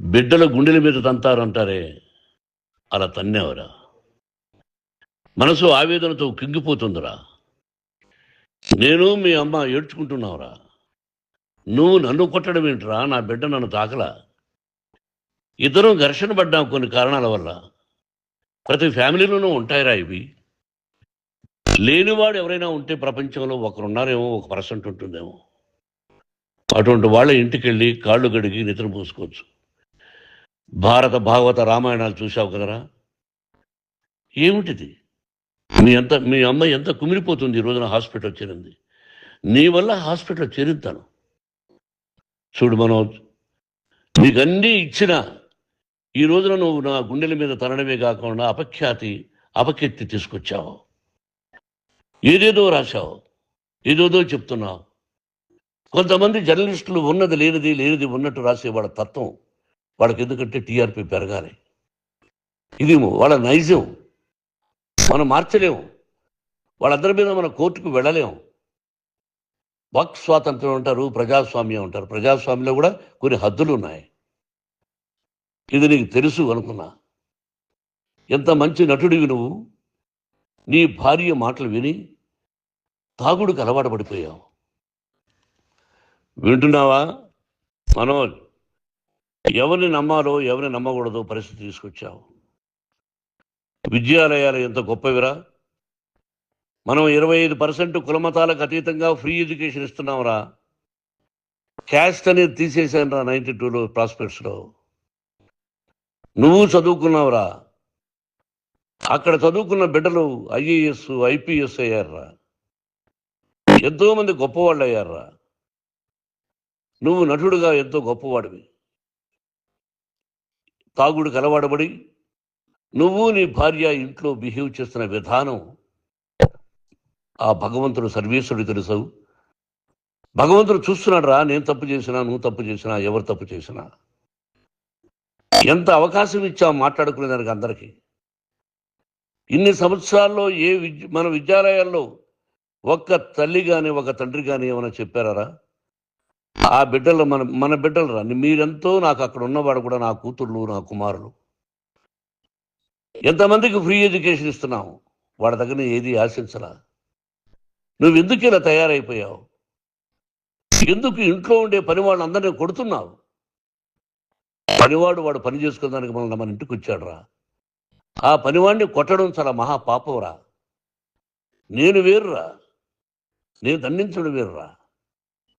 బిడ్డల గుండెల మీద తంతారంటారే. అలా తన్నేవరా. మనసు ఆవేదనతో కింగిపోతుందిరా. నేను మీ అమ్మ ఏడ్చుకుంటున్నావురా. నువ్వు నన్ను కొట్టడం ఏంట్రా? నా బిడ్డ నన్ను తాకలా. ఇద్దరం ఘర్షణ పడ్డాం కొన్ని కారణాల వల్ల. ప్రతి ఫ్యామిలీలోనూ ఉంటాయిరా ఇవి. లేనివాడు ఎవరైనా ఉంటే ప్రపంచంలో ఒకరున్నారేమో ఒక పర్సెంట్ ఉంటుందేమో. అటువంటి వాళ్ళ ఇంటికి వెళ్ళి కాళ్ళు గడిగి నిద్ర పోసుకోవచ్చు. భారత భాగవత రామాయణాలు చూసావు కదరా? ఏమిటిది? మీ అంత మీ అమ్మాయి ఎంత కుమిలిపోతుంది ఈ రోజున హాస్పిటల్ చేరింది? నీ వల్ల హాస్పిటల్ చేరుతాను చూడు మనోజ్ నీకన్నీ ఇచ్చిన ఈ రోజున నువ్వు నా గుండెల మీద తనడమే కాకుండా అపఖ్యాతి అపకీర్తి తీసుకొచ్చావు. ఏదేదో రాశావు ఏదేదో చెప్తున్నావు. కొంతమంది జర్నలిస్టులు ఉన్నది లేనిది లేనిది ఉన్నట్టు రాసే తత్వం వాళ్ళకి ఎందుకంటే టీఆర్పీ పెరగాలి. ఇది వాళ్ళ నైజం. మనం మార్చలేము. వాళ్ళందరి మీద మన కోర్టుకు వెళ్ళలేము. వాక్ స్వాతంత్రం అంటారు ప్రజాస్వామ్యం అంటారు. ప్రజాస్వామ్యంలో కూడా కొన్ని హద్దులు ఉన్నాయి. ఇది నీకు తెలుసు అనుకున్నా. ఎంత మంచి నటుడివి నువ్వు. నీ భార్య మాటలు విని తాగుడుకు అలవాటు పడిపోయావు. వింటున్నావా? మనోజ్ ఎవరిని నమ్మాలో ఎవరిని నమ్మకూడదో పరిస్థితి తీసుకొచ్చావు. విద్యాలయాలు ఎంత గొప్పవిరా? మనం ఇరవై ఐదు పర్సెంట్ కులమతాలకు అతీతంగా ఫ్రీ ఎడ్యుకేషన్ ఇస్తున్నాంరా. క్యాస్ట్ అనేది తీసేసాను రా నైంటీ టూలో ప్రాస్పెక్ట్స్లో నువ్వు చదువుకున్నావురా. అక్కడ చదువుకున్న బిడ్డలు ఐఏఎస్ ఐపీఎస్ అయ్యారా ఎంతోమంది గొప్పవాళ్ళు అయ్యారా నువ్వు నటుడుగా ఎంతో గొప్పవాడివి. తాగుడు కలవాడబడి నువ్వు నీ భార్య ఇంట్లో బిహేవ్ చేస్తున్న విధానం ఆ భగవంతుడు సర్వేశ్వరుడు తెలుసు. భగవంతుడు చూస్తున్నాడు రా నేను తప్పు చేసినా నువ్వు తప్పు చేసినా ఎవరు తప్పు చేసినా. ఎంత అవకాశం ఇచ్చావు మాట్లాడుకునే దానికి అందరికీ. ఇన్ని సంవత్సరాల్లో ఏ విద్య మన విద్యాలయాల్లో ఒక్క తల్లి కానీ ఒక తండ్రి కానీ ఏమైనా చెప్పారా ఆ బిడ్డలు మన మన బిడ్డలు రా. మీరెంతో నాకు అక్కడ ఉన్నవాడు కూడా నా కూతుర్లు నా కుమారులు. ఎంతమందికి ఫ్రీ ఎడ్యుకేషన్ ఇస్తున్నావు? వాడి దగ్గర ఏది ఆశించరా నువ్వు ఎందుకు ఇలా తయారైపోయావు? ఎందుకు ఇంట్లో ఉండే పని వాళ్ళందరినీ కొడుతున్నావు? పనివాడు వాడు పని చేసుకునేదానికి మనల్ని మన ఇంటికి వచ్చాడురా. ఆ పనివాడిని కొట్టడం చాలా మహా పాపంరా నేను వేరురా. నేను దండించడం వేరురా.